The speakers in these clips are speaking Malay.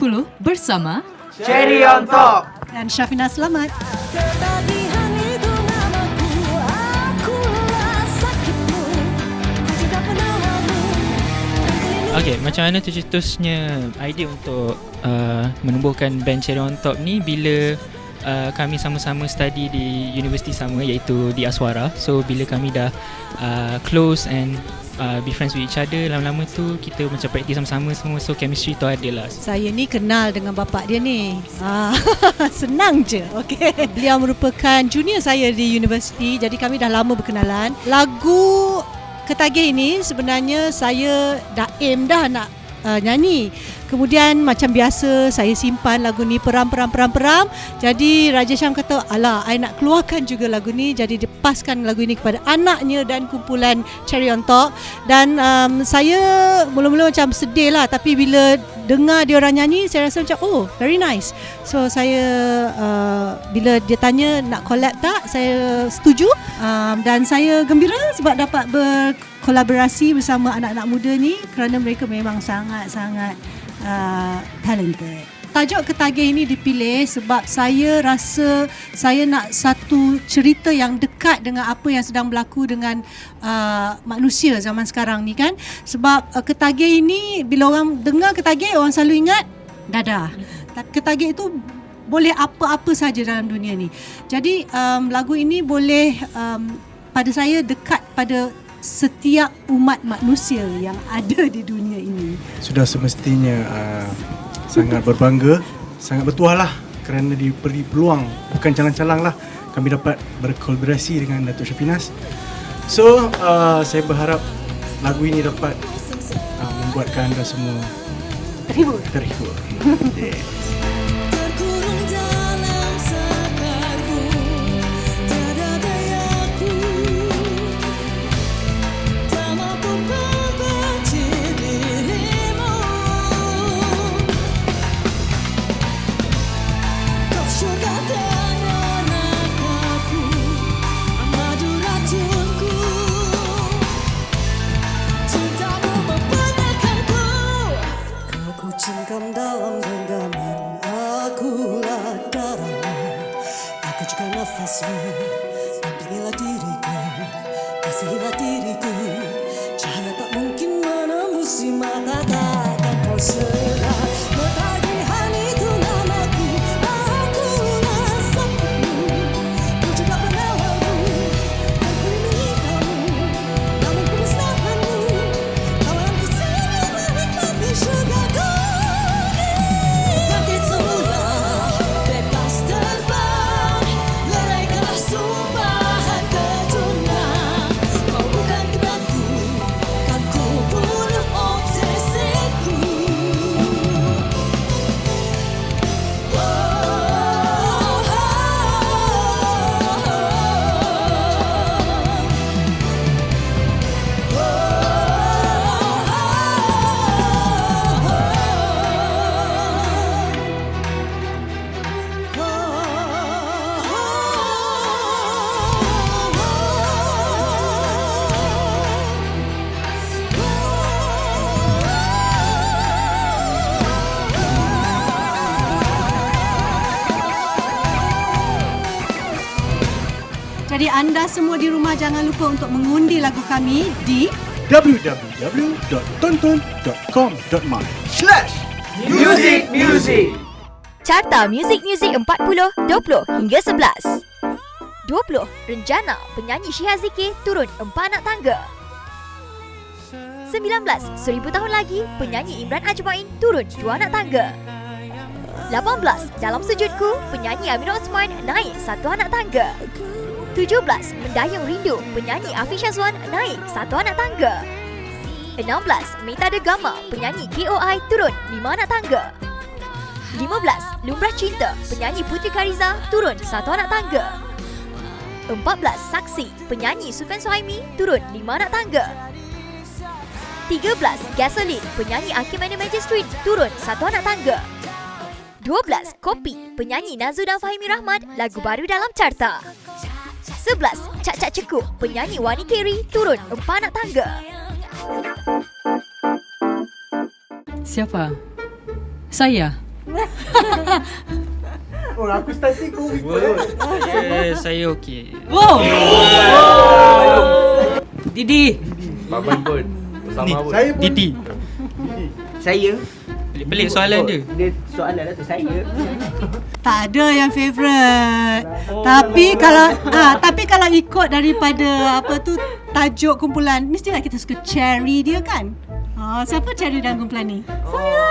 Music Music 40 bersama Cherry on top. Dan Syafina Selamat. Okay, macam mana tercetusnya idea untuk uh, menumbuhkan band Cherry on Top ni bila uh, kami sama-sama study di universiti sama iaitu di Aswara. So bila kami dah uh, close and uh, be friends with each other, lama-lama tu kita macam praktis sama-sama semua. So chemistry tu ada lah. Saya ni kenal dengan bapak dia ni. Ah, senang je. Okey. Beliau merupakan junior saya di universiti jadi kami dah lama berkenalan. Lagu Ketagih ini sebenarnya saya dah aim dah nak uh, nyanyi. Kemudian macam biasa saya simpan lagu ni peram-peram-peram-peram. Jadi Raja Syam kata, "Alah, I nak keluarkan juga lagu ni." Jadi dipaskan lagu ini kepada anaknya dan kumpulan Cherry on Top. Dan um, saya mula-mula macam sedih lah tapi bila dengar dia orang nyanyi saya rasa macam oh very nice. So saya uh, bila dia tanya nak collab tak, saya setuju um, dan saya gembira sebab dapat berkolaborasi bersama anak-anak muda ni kerana mereka memang sangat-sangat uh, talented. Tajuk Ketagih ini dipilih sebab saya rasa saya nak satu cerita yang dekat dengan apa yang sedang berlaku dengan uh, manusia zaman sekarang ni kan. Sebab uh, Ketagih ini bila orang dengar Ketagih orang selalu ingat dadah. Ta- Ketagih itu boleh apa-apa saja dalam dunia ni. Jadi um, lagu ini boleh um, pada saya dekat pada setiap umat manusia yang ada di dunia ini. sudah semestinya uh, sangat berbangga, sangat bertuah lah kerana diberi peluang bukan calang-calang lah kami dapat berkolaborasi dengan Datuk Syafinas. So uh, saya berharap lagu ini dapat uh, membuatkan anda semua Terhibur. terhibur. yeah. Aku juga Jadi anda semua di rumah jangan lupa untuk mengundi lagu kami di www.tonton.com.my Slash music music. Carta Music Music 40, 20 hingga 11. 20. Renjana penyanyi Syihah Zikir turun empat anak tangga. 19. Seribu tahun lagi penyanyi Imran Ajmain turun dua anak tangga. 18. Dalam sujudku penyanyi Amir Osman naik satu anak tangga. 17. Mendayung Rindu penyanyi Afiq Syazwan naik satu anak tangga. 16. Meta de Gama penyanyi KOI turun lima anak tangga. 15. Lumrah Cinta penyanyi Putri Kariza turun satu anak tangga. 14. Saksi penyanyi Sufian Suhaimi turun lima anak tangga. 13. Gasoline penyanyi Hakim and turun satu anak tangga. 12. Kopi penyanyi Nazu dan Fahimi Rahmat lagu baru dalam carta. 11. Cak Cak Cekuk penyanyi Wani Keri turun empat anak tangga. Siapa? Saya. Oh, aku start si kau saya, saya okey. Wow. Didi. Baban pun. Sama pun. Saya pun Titi. Saya. Pelik soalan dia. Dia soalan lah tu saya. Tak ada yang favourite. Tapi kalau ah tapi kalau ikut daripada apa tu tajuk kumpulan mestilah kita suka cherry dia kan. Ah siapa cherry dalam kumpulan ni? Saya.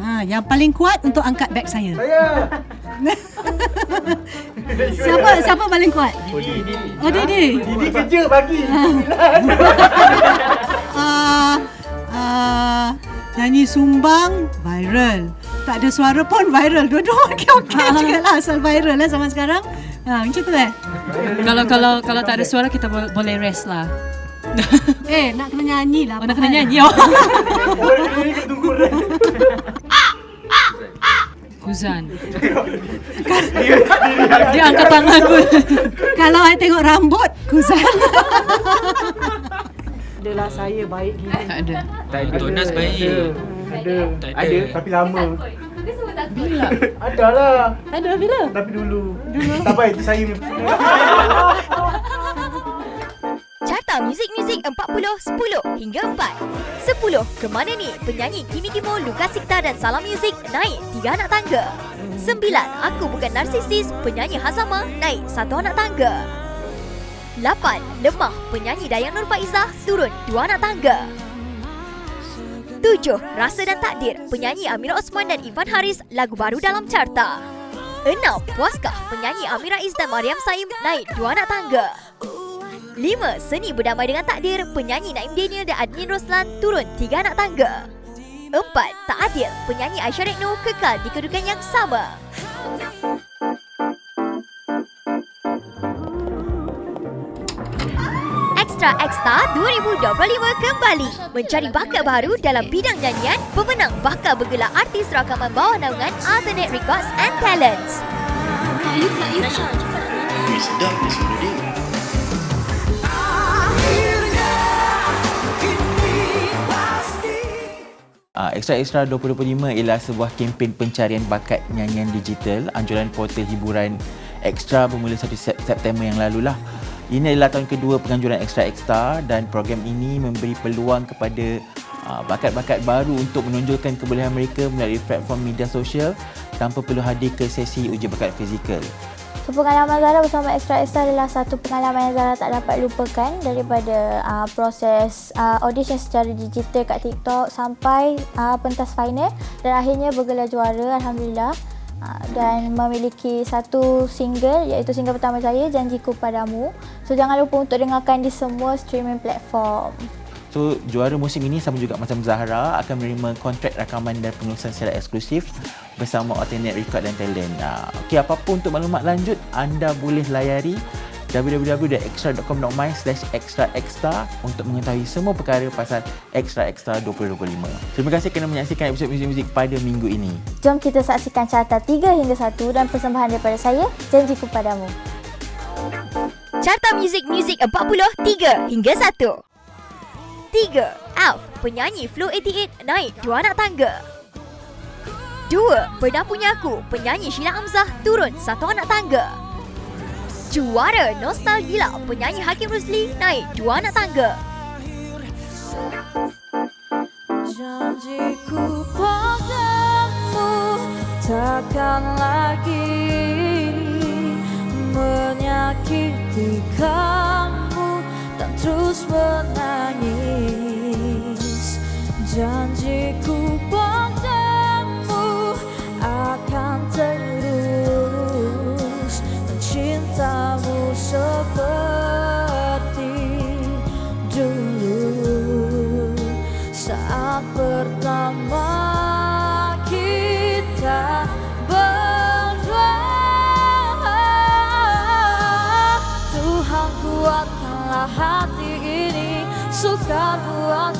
ha, yang paling kuat untuk angkat beg saya. Saya. Siapa siapa paling kuat? Oh Didi. Didi kerja bagi. nyanyi sumbang viral. Tak ada suara pun viral. Dua-dua okey-okey juga lah asal viral lah zaman sekarang. Ha, macam tu eh. Kalau kalau kalau tak ada suara kita bo- boleh rest lah. Eh, nak kena nyanyi lah. Oh, nak kena nyanyi. Oh. Kuzan. Dia angkat tangan pun. Kalau I tengok rambut, kuzan. Adalah saya baik gini. Tak ada. Tak ada. Untuk Nas baik. Ada. Tak Ada. Tapi lama. Bila? Ada lah. Ada bila? Tapi dulu. Dulu. Tak baik itu saya. Carta Muzik-Muzik 40, 10 hingga 4 10. Kemana ni? Penyanyi Kimi Kimo, Lukas Sikta dan Salam Muzik naik 3 anak tangga 9. Aku Bukan Narsisis, penyanyi Hazama naik 1 anak tangga 8. Lemah, penyanyi Dayang Nur Faizah turun 2 anak tangga 7. Rasa dan Takdir, penyanyi Amira Osman dan Ivan Haris lagu baru dalam carta 6. Puaskah, penyanyi Amira Is dan Mariam Saim naik 2 anak tangga 5. Seni Berdamai Dengan Takdir, penyanyi Naim Daniel dan Adnin Roslan turun 3 anak tangga 4. Tak Adil, penyanyi Aisyah Rekno kekal di kedudukan yang sama Extra Extra 2025 kembali mencari bakat baru dalam bidang nyanyian pemenang bakal bergelar artis rakaman bawah naungan Alternate Records and Talents. Uh, Extra Extra 2025 ialah sebuah kempen pencarian bakat nyanyian digital anjuran portal hiburan Extra bermula 1 Sep- September yang lalu lah. Ini adalah tahun kedua penganjuran Extra Extra dan program ini memberi peluang kepada uh, bakat-bakat baru untuk menonjolkan kebolehan mereka melalui platform media sosial tanpa perlu hadir ke sesi uji bakat fizikal. So, pengalaman Zara bersama Extra Extra adalah satu pengalaman yang Zara tak dapat lupakan daripada uh, proses uh, audition secara digital kat TikTok sampai uh, pentas final dan akhirnya bergelar juara Alhamdulillah dan memiliki satu single iaitu single pertama saya Janjiku Padamu. So jangan lupa untuk dengarkan di semua streaming platform. So, juara musim ini sama juga macam Zahra akan menerima kontrak rakaman dan penulisan secara eksklusif bersama Alternate Record dan Talent. Uh, Okey, apapun untuk maklumat lanjut, anda boleh layari www.extra.com.my slash extra extra untuk mengetahui semua perkara pasal Extra Extra 2025. Terima kasih kerana menyaksikan episod muzik-muzik pada minggu ini. Jom kita saksikan carta 3 hingga 1 dan persembahan daripada saya Janjiku Padamu. Carta Muzik-Muzik 40, 3 hingga 1 3. Alf, penyanyi Flow 88 naik 2 anak tangga 2. Pernah Punya Aku, penyanyi Sheila Hamzah turun 1 anak tangga Juara Nostalgia, penyanyi Hakim Rusli naik 2 anak tangga. Janjiku padamu takkan lagi menyakiti kamu. Dan terus menangis. Saat pertama kita berdua Tuhan kuatkanlah hati ini Sukar buatku untuk